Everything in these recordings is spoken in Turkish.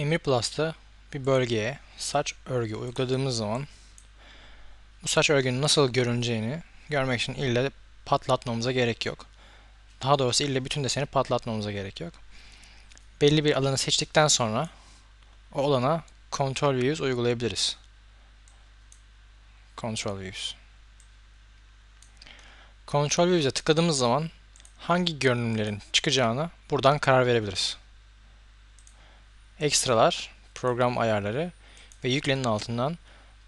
Emir Plus'ta bir bölgeye saç örgü uyguladığımız zaman bu saç örgünün nasıl görüneceğini görmek için ille patlatmamıza gerek yok. Daha doğrusu ille bütün deseni patlatmamıza gerek yok. Belli bir alanı seçtikten sonra o alana Control Views uygulayabiliriz. Control Views. Control Views'e tıkladığımız zaman hangi görünümlerin çıkacağını buradan karar verebiliriz. Ekstralar, program ayarları ve yüklenin altından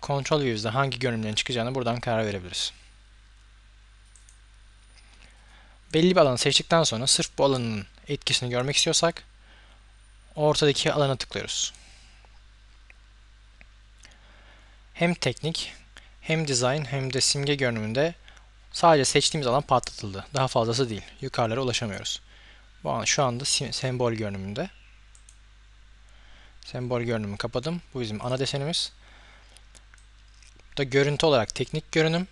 Control Views'de hangi görünümlerin çıkacağını buradan karar verebiliriz. Belli bir alanı seçtikten sonra sırf bu alanın etkisini görmek istiyorsak ortadaki alana tıklıyoruz. Hem teknik, hem design hem de simge görünümünde sadece seçtiğimiz alan patlatıldı. Daha fazlası değil. Yukarılara ulaşamıyoruz. Bu an, şu anda sembol görünümünde. Sembol görünümü kapadım. Bu bizim ana desenimiz. Bu da görüntü olarak teknik görünüm.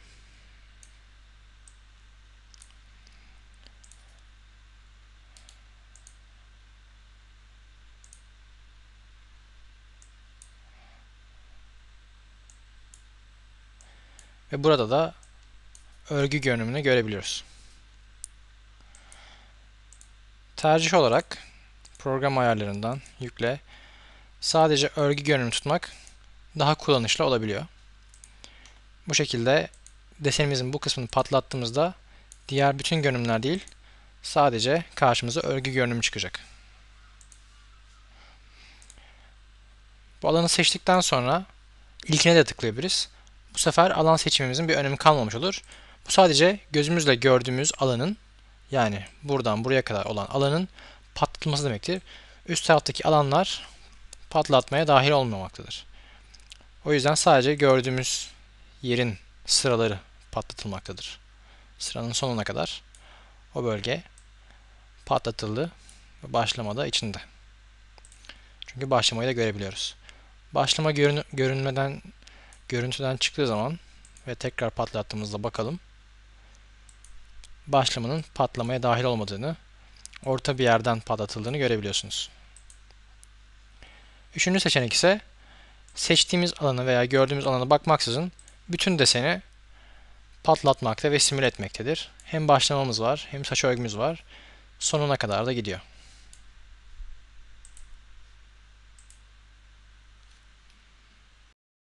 Ve burada da örgü görünümünü görebiliyoruz. Tercih olarak program ayarlarından yükle sadece örgü görünümü tutmak daha kullanışlı olabiliyor. Bu şekilde desenimizin bu kısmını patlattığımızda diğer bütün görünümler değil sadece karşımıza örgü görünümü çıkacak. Bu alanı seçtikten sonra ilkine de tıklayabiliriz. Bu sefer alan seçimimizin bir önemi kalmamış olur. Bu sadece gözümüzle gördüğümüz alanın yani buradan buraya kadar olan alanın patlatılması demektir. Üst taraftaki alanlar patlatmaya dahil olmamaktadır. O yüzden sadece gördüğümüz yerin sıraları patlatılmaktadır. Sıranın sonuna kadar o bölge patlatıldı ve başlamada içinde. Çünkü başlamayı da görebiliyoruz. Başlama görün görünmeden görüntüden çıktığı zaman ve tekrar patlattığımızda bakalım. Başlamanın patlamaya dahil olmadığını, orta bir yerden patlatıldığını görebiliyorsunuz. Üçüncü seçenek ise seçtiğimiz alanı veya gördüğümüz alana bakmaksızın bütün deseni patlatmakta ve simüle etmektedir. Hem başlamamız var hem saç örgümüz var. Sonuna kadar da gidiyor.